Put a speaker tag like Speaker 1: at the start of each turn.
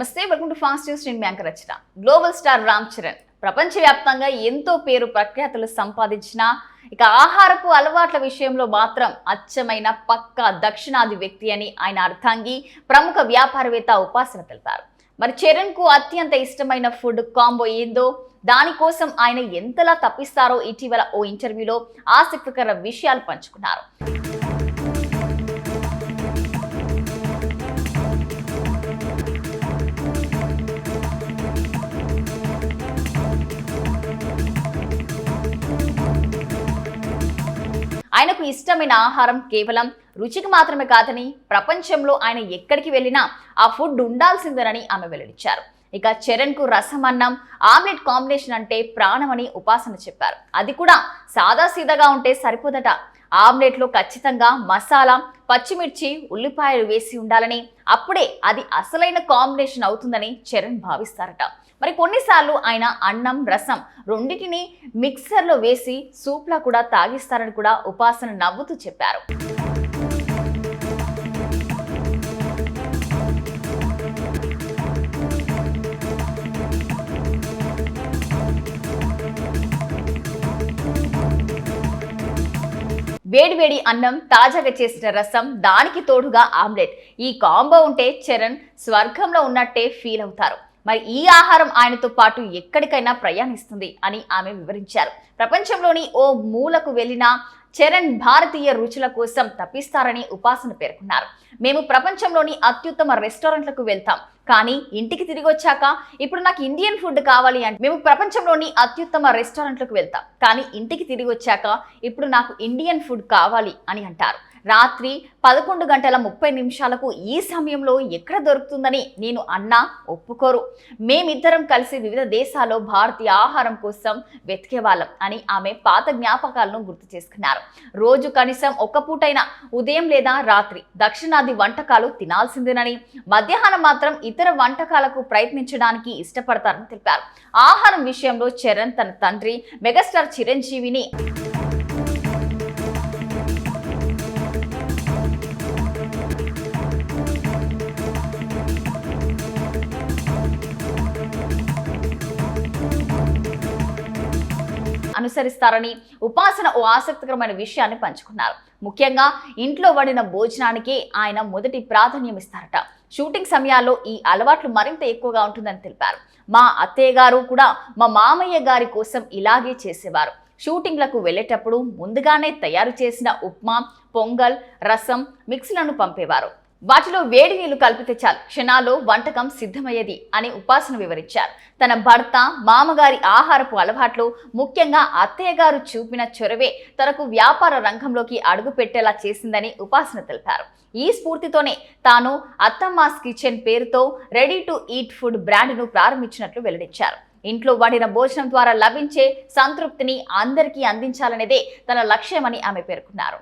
Speaker 1: నమస్తే welcome to fast news నేను బ్యాంక్ రచన. గ్లోబల్ స్టార్ రామ్ చరణ్ ప్రపంచవ్యాప్తంగా ఎంతో పేరు ప్రఖ్యాతులు సంపాదించిన ఇక ఆహారపు అలవాట్ల విషయంలో మాత్రం అచ్చమైన పక్క దక్షిణాది వ్యక్తి అని ఆయన అర్థాంగి ప్రముఖ వ్యాపారవేత్త ఉపాసన తెలిపారు. మరి చరణ్కు అత్యంత ఇష్టమైన ఫుడ్ కాంబో ఏందో దానికోసం ఆయన ఎంతలా తప్పిస్తారో ఇటీవల ఓ ఇంటర్వ్యూలో ఆసక్తికర విషయాలు పంచుకున్నారు. ఆయనకు ఇష్టమైన ఆహారం కేవలం రుచికి మాత్రమే కాదని ప్రపంచంలో ఆయన ఎక్కడికి వెళ్ళినా ఆ ఫుడ్ ఉండాల్సిందేనని ఆమె వెల్లడించారు. ఇక చరణ్కు రసం అన్నం ఆమ్లెట్ కాంబినేషన్ అంటే ప్రాణమని ఉపాసన చెప్పారు. అది కూడా సాదాసీదాగా ఉంటే సరిపోదట. ఆమ్లెట్లో ఖచ్చితంగా మసాలా పచ్చిమిర్చి ఉల్లిపాయలు వేసి ఉండాలని అప్పుడే అది అసలైన కాంబినేషన్ అవుతుందని చరణ్ భావిస్తారట. మరి కొన్నిసార్లు ఆయన అన్నం రసం రెండింటిని మిక్సర్లో వేసి సూప్లా కూడా తాగిస్తారని కూడా ఉపాసన నవ్వుతూ చెప్పారు. వేడివేడి అన్నం తాజాగా చేసిన రసం దానికి తోడుగా ఆమ్లెట్. ఈ కాంబో ఉంటే చరణ్ స్వర్గంలో ఉన్నట్టే ఫీల్ అవుతారు. మరి ఈ ఆహారం ఆయనతో పాటు ఎక్కడికైనా ప్రయాణిస్తుంది అని ఆమె వివరించారు. ప్రపంచంలోని ఓ మూలకు వెళ్ళిన చరణ్ భారతీయ రుచుల కోసం తప్పిస్తారని ఉపాసన పేర్కొన్నారు. మేము ప్రపంచంలోని అత్యుత్తమ రెస్టారెంట్లకు వెళ్తాం. కానీ ఇంటికి తిరిగి వచ్చాక ఇప్పుడు నాకు ఇండియన్ ఫుడ్ కావాలి అంటే మేము ప్రపంచంలోని అత్యుత్తమ రెస్టారెంట్లకు వెళ్తాం. కానీ ఇంటికి తిరిగి వచ్చాక ఇప్పుడు నాకు ఇండియన్ ఫుడ్ కావాలి అని అంటారు. రాత్రి పదకొండు గంటల ముప్పై నిమిషాలకు ఈ సమయంలో ఎక్కడ దొరుకుతుందని నేను అన్నా ఒప్పుకోరు. మేమిద్దరం కలిసి వివిధ దేశాల్లో భారతీయ ఆహారం కోసం వెతికేవాళ్ళం అని ఆమె పాత జ్ఞాపకాలను గుర్తు చేసుకున్నారు. రోజు కనీసం ఒక్క పూటైనా ఉదయం లేదా రాత్రి దక్షిణాది వంటకాలు తినాల్సిందేనని మధ్యాహ్నం మాత్రం ఇతర వంటకాలకు ప్రయత్నించడానికి ఇష్టపడతారని తెలిపారు. ఆహారం విషయంలో చరణ్ తన తండ్రి మెగాస్టార్ చిరంజీవిని అనుసరిస్తారని ఉపాసన ఓ ఆసక్తికరమైన విషయాన్ని పంచుకున్నారు. ముఖ్యంగా ఇంట్లో వడిన భోజనానికి ఆయన మొదటి ప్రాధాన్యం ఇస్తారట. షూటింగ్ సమయాల్లో ఈ అలవాట్లు మరింత ఎక్కువగా ఉంటుందని తెలిపారు. మా అత్తయ్య గారు కూడా మా మామయ్య గారి కోసం ఇలాగే చేసేవారు. షూటింగ్లకు వెళ్ళేటప్పుడు ముందుగానే తయారు చేసిన ఉప్మా పొంగల్ రసం మిక్స్లను పంపేవారు. వాటిలో వేడి నీళ్ళు కలిపితే చాలు. క్షణాల్లో వంటకం సిద్ధమయ్యేది అని ఉపాసన వివరించారు. తన భర్త మామగారి ఆహారపు అలవాట్లు ముఖ్యంగా అత్తయ్య గారు చూపిన చొరవే తనకు వ్యాపార రంగంలోకి అడుగు పెట్టేలా చేసిందని ఉపాసన తెలిపారు. ఈ స్ఫూర్తితోనే తాను అత్తమ్మాస్ కిచెన్ పేరుతో రెడీ టు ఈట్ ఫుడ్ బ్రాండ్ను ప్రారంభించినట్లు వెల్లడించారు. ఇంట్లో వాడిన భోజనం ద్వారా లభించే సంతృప్తిని అందరికీ అందించాలనేదే తన లక్ష్యమని ఆమె పేర్కొన్నారు.